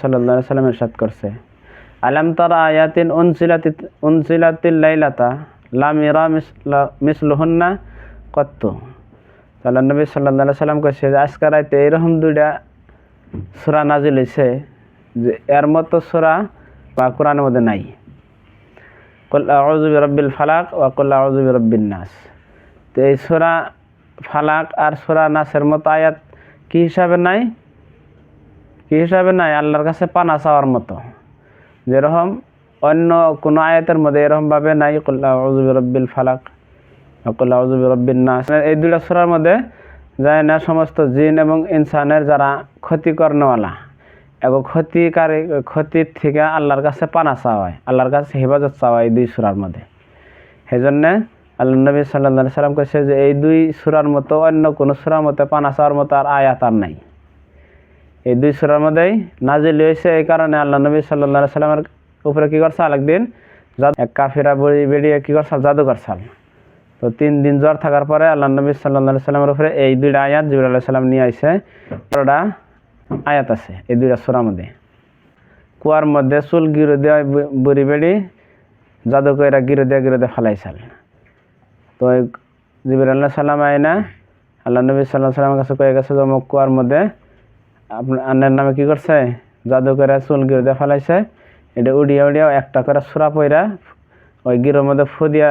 সাল্লাহ সাল্লাম ইরশাদ করছে। আলাম তারা আয়াতিন উনসিলাতি উনসিলাতিল লাইলাতা লাম ইরা মিসলুহন্না কত্তু। তাহলে নবী সাল্লাহ সাল্লাম কইছে যে আজকে রাইতে এইরকম দুইটা সুরা নাজিল হয়েছে যে এর মতো সুরা বা কোরআনের মধ্যে নাই। কল আউযু রব্বিল ফালাক ওয়া কল আউযু রব্বিন নাস। তো এই সুরা ফালাক আর সুরা নাসের মতো আয়াত কি হিসাবে নাই? কি হিসাবে নাই? আল্লাহর কাছে পানা চাওয়ার মতো। যেরকম অন্য কোনো আয়াতের মধ্যে এরকমভাবে নাই কল্লা আউযু রব্বিল ফালাক কল্লা আউযু রব্বিন নাস। এই দুইটা সুরার মধ্যে যায় না, সমস্ত জিন এবং ইনসানের যারা ক্ষতি কর্ণওয়ালা এবং ক্ষতিকারী, ক্ষতির থেকে আল্লাহর কাছে পানা চাওয়া হয় আল্লাহর কাছে হেফাজত চাওয়া এই দুই সুরার মধ্যে। সেই জন্যে আল্লাহ নবী সাল্লাহ সাল্লাম কেছে যে এই দুই সুরার মতো অন্য কোনো সুরার মতো পানা চাওয়ার মতো আর আয়াত আর নাই। এই দুই সুরার মধ্যেই নাজিল হয়েছে এই কারণে আল্লাহ নবী সাল্লাহ সাল্লামের উপরে কী করছে আরেকদিন এক কাফিরা বেরিয়ে কী করছাল জাদু করছাল তো তিন দিন জ্বর থাকার পরে আল্লাহ নবী সাল্লাহ সাল্লামের উপরে এই দুইটা আয়াত জিবুল আল্লাহ সাল্লাম নিয়ে আইসে ওটা আয়াত আছে এই দুইটা সুরার মধ্যে। কুয়ার মধ্যে চুল গিরো দেওয়া বুড়ি বেড়ি জাদু কইরা গিরো দেওয়া গিরো দিয়ে ফালাইছাল তো জিবির আল্লাহ সাল্লাম আইনা আল্লাহ নবী সাল্লাহ সাল্লামের কাছে কয়ে গেছে যে কুয়ার মধ্যে আপনার নামে কি করছে? জাদু করে চুল গিরো ফেলাইছে। এটা উড়িয়া উড়িয়া একটা করে সুরা পইরা ওই গিরোর মধ্যে ফু দিয়া